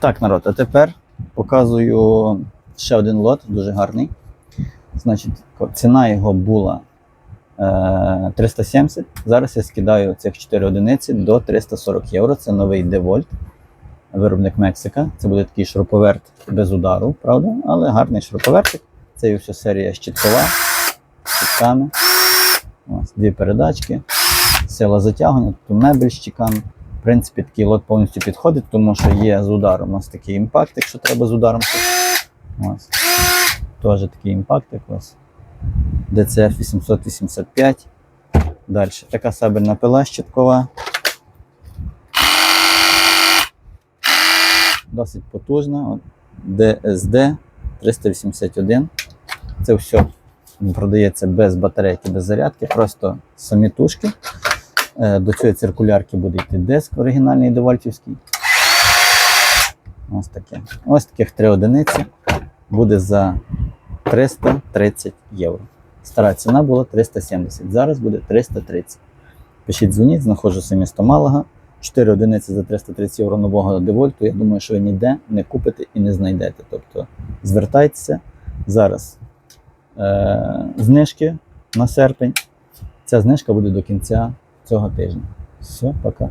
Так, народ, а тепер показую ще один лот, дуже гарний. Значить, ціна його була е, 370. Зараз я скидаю цих 4 одиниці до 340 євро. Це новий Девольт, виробник Мексика. Це буде такий шуруповерт без удару, правда? Але гарний шуруповертик. Це і все серія щиткова щитками. Ось, дві передачки, сила затягування, тут мебель з щіками. В принципі, такий лот повністю підходить, тому що є з ударом. Ось такий імпакт, якщо треба з ударом. Ось. Теж такий імпактик ось. DCF 885. Далі. Така сабельна пила щиткова. Досить потужна. DSD 381. Це все продається без батарейки, без зарядки, просто самі тушки. Е, До цієї циркулярки буде йти диск оригінальний девольтівський. Ось таке. Ось таких три одиниці буде за 330 євро. Стара ціна була 370, зараз буде 330. Пишіть, дзвоніть, знаходжуся місто Малага. 4 одиниці за 330 євро нового девольту. Я думаю, що ви ніде не купите і не знайдете. Тобто звертайтеся зараз. Е, знижки на серпень. Ця знижка буде до кінця цього тижня. Все, пока.